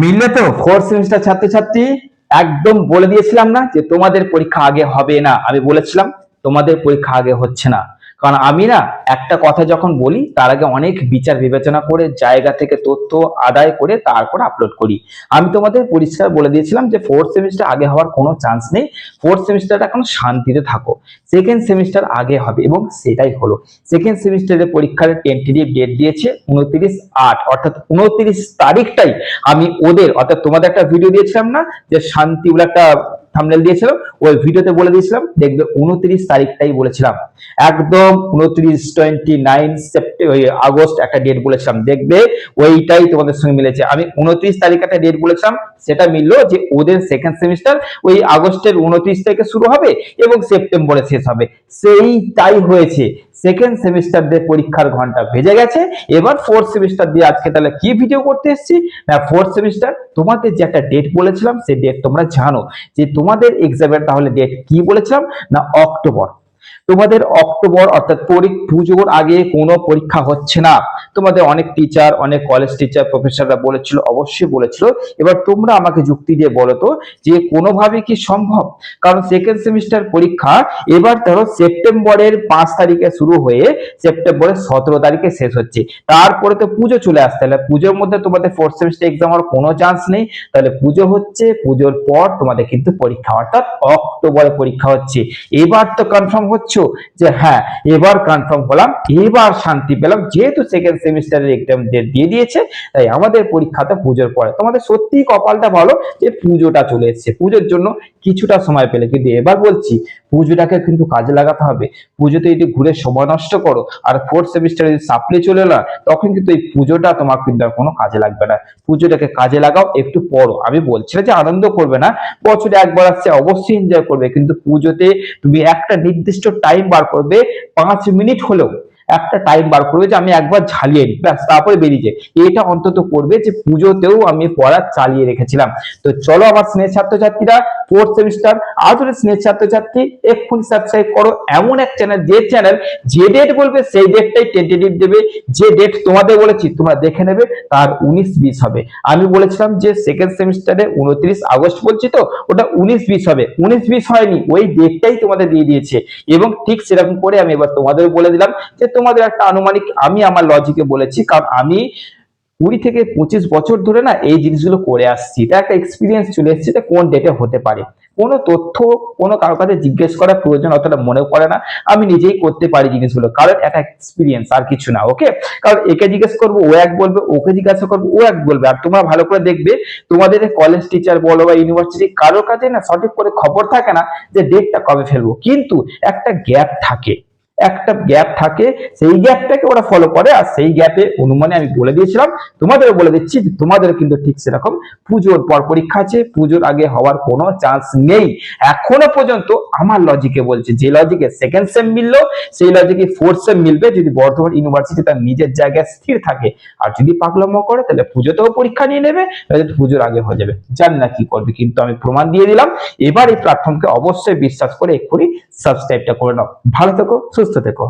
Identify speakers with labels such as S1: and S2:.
S1: মিললে তো
S2: fourth semester ছাত্রছাত্রী একদম বলে দিয়েছিলাম না যে তোমাদের পরীক্ষা আগে হবে না। আমি বলেছিলাম, তোমাদের পরীক্ষা আগে হচ্ছে না। কারণ আমি না একটা কথা যখন বলি, তার আগে অনেক বিচার বিবেচনা করে, জায়গা থেকে তথ্য আদায় করে তারপর আপলোড করি। আমি তোমাদের পরিষ্কার বলে দিয়েছিলাম যে ফোর্থ সেমিস্টার আগে হওয়ার কোনো চান্স নেই। ফোর্থ সেমিস্টারটা এখন শান্তিতে থাকো। সেকেন্ড সেমিস্টার আগে হবে এবং সেটাই হলো। সেকেন্ড সেমিস্টারের পরীক্ষার টেন্টেটিভ ডেট দিয়েছে উনত্রিশ আট, অর্থাৎ উনত্রিশ তারিখটাই আমি ওদের, অর্থাৎ তোমাদের একটা ভিডিও দিয়েছিলাম না, যে শান্তি বলে একটা থামনেল দিয়েছিলাম ওই ভিডিওতে বলে দিয়েছিলাম, দেখবে উনত্রিশ তারিখটাই বলেছিলাম। একদম উনত্রিশ টোয়েন্টি নাইন আগস্ট একটা ডেট বলেছিলাম। দেখবে ওইটাই তোমাদের সঙ্গে মিলেছে। আমি উনত্রিশ তারিখ একটা ডেট বলেছিলাম, সেটা মিললো যে ওদের সেকেন্ড সেমিস্টার ওই আগস্টের উনত্রিশ তারিখে শুরু হবে এবং সেপ্টেম্বরে শেষ হবে। সেইটাই হয়েছে। সেকেন্ড সেমিস্টার দিয়ে পরীক্ষার ঘণ্টা ভেজে গেছে। এবার ফোর্থ সেমিস্টার দিয়ে আজকে তাহলে কি ভিডিও করতে এসেছি? না ফোর্থ সেমিস্টার তোমাদের যে একটা ডেট বলেছিলাম, সেই ডেট তোমরা জানো। যে তোমাদের এক্সামের তাহলে ডেট কি বলেছিলাম? না অক্টোবর তোমাদের অক্টোবর অর্থাৎ পুজোর আগে কোনো পরীক্ষা হচ্ছে না। তোমাদের অনেক টিচার অনেক কলেজ টিচার প্রফেসররা বলেছিল, অবশ্যই বলেছিল। এবার তোমরা আমাকে যুক্তি দিয়ে বলো তো যে কোনোভাবে কি সম্ভব? কারণ সেকেন্ড সেমিস্টার পরীক্ষা এবার ধরো সেপ্টেম্বরের পাঁচ তারিখে শুরু হয়ে সেপ্টেম্বরের সতেরো তারিখে শেষ হচ্ছে। তারপরে তো পুজো চলে আসছে। তাহলে পুজোর মধ্যে তোমাদের ফোর্থ সেমিস্টার এক্সাম হওয়ার কোনো চান্স নেই। তাহলে পুজো হচ্ছে, পুজোর পর তোমাদের কিন্তু পরীক্ষা। অর্থাৎ অক্টোবরে পরীক্ষা হচ্ছে। এবার তো কনফার্ম হচ্ছে যে হ্যাঁ এবার কনফার্ম হলাম, এবার শান্তি পেলাম, যেহেতু সেকেন্ড সেমিস্টারের এক্সাম ডেট দিয়ে দিয়েছে, তাই আমাদের পরীক্ষাটা পুজোর পরে। তোমাদের সত্যি কপালটা ভালো যে পুজোটা চলে এসেছে। পুজোর জন্য কিছুটা সময় পেলে। কিন্তু এবার বলছি, পুজোটাকে কিন্তু কাজে লাগাতে হবে। পুজোতে যদি ঘুরে সময় নষ্ট করো, আর ফোর্থ সেমিস্টারে যদি সাপ্লি চলে না তখন কিন্তু এই পুজোটা তোমার কিন্তু কোনো কাজে লাগবে না। পুজোটাকে কাজে লাগাও, একটু পড়ো। আমি বলছি না যে আনন্দ করবে না। বছরে একবার আসছে, অবশ্যই এনজয় করবে। কিন্তু পুজোতে তুমি একটা নির্দিষ্ট টাইম বার করবে, পাঁচ মিনিট হলেও একটা টাইম বার করবে যে আমি একবার ঝালিয়ে নিই, ব্যাস, তারপরে বেরিয়ে যাই। এটা অন্তত করবে যে পুজোতেও আমি পড়া চালিয়ে রেখেছিলাম। তো চলো আমার স্নেহ ছাত্রছাত্রীরা ফোর্থ সেমিস্টার আদরের স্নেহ ছাত্রছাত্রী, এক্ষুনি সাবস্ক্রাইব করো। এমন এক চ্যানেল যে চ্যানেল যে ডেট বলবে, সেই ডেটটাই টেন্টেটিভ দেবে। যে ডেট তোমাদের বলেছি, তোমরা দেখে নেবে, তার উনিশ বিশ হবে। আমি বলেছিলাম যে সেকেন্ড সেমিস্টারে উনত্রিশ আগস্ট বলছি তো, ওটা উনিশ বিশ হবে। উনিশ বিশ হয়নি, ওই ডেটটাই তোমাদের দিয়ে দিয়েছে। এবং ঠিক সেরকম করে আমি এবার তোমাদের বলে দিলাম যে তোমাদের একটা আনুমানিক, আমি আমার লজিকে বলেছি, কারণ আমি কুড়ি থেকে পঁচিশ বছর ধরে না এই জিনিসগুলো করে আসছি। এটা একটা এক্সপিরিয়েন্স চলে এসেছে যে কোন ডেটে হতে পারে। কোনো তথ্য কোনো কারও কাছে জিজ্ঞেস করার প্রয়োজন অতটা মনে পড়ে না। আমি নিজেই করতে পারি জিনিসগুলো। কারণ একটা এক্সপিরিয়েন্স আর কিছু না ওকে কারণ একে জিজ্ঞেস করব, ও এক বলবে, ওকে জিজ্ঞাসা করব, ও এক বলবে। আর তোমরা ভালো করে দেখবে, তোমাদের কলেজ টিচার বলো বা ইউনিভার্সিটি কারোর কাছে না সঠিক করে খবর থাকে না যে ডেটটা কবে ফেলব। কিন্তু একটা গ্যাপ থাকে। একটা গ্যাপ থাকে, সেই গ্যাপটাকে ওরা ফলো করে আর সেই গ্যাপে অনুমানে আমি বলে দিয়েছিলাম। তোমাদেরও বলে দিচ্ছি তোমাদের কিন্তু ঠিক সেরকম। পুজোর পর পরীক্ষা আছে, পুজোর আগে হওয়ার কোনো চান্স নেই। এখনও পর্যন্ত আমার লজিকে বলছে, যে লজিকে সেকেন্ড সেম মিললো, সেই লজিকে ফোর্থ সেম মিলবে। যদি বর্ধমান ইউনিভার্সিটি তার নিজের জায়গায় স্থির থাকে আর যদি পাগলামো করে, তাহলে পুজোতেও পরীক্ষা নিয়ে নেবে পুজোর আগে হয়ে যাবে। জানি না কি করবে, কিন্তু আমি প্রমাণ দিয়ে দিলাম। এবার এই প্ল্যাটফর্মকে অবশ্যই বিশ্বাস করে এক্ষুনি সাবস্ক্রাইবটা করে নাও। ভালো থেকো সুস্থ থেকো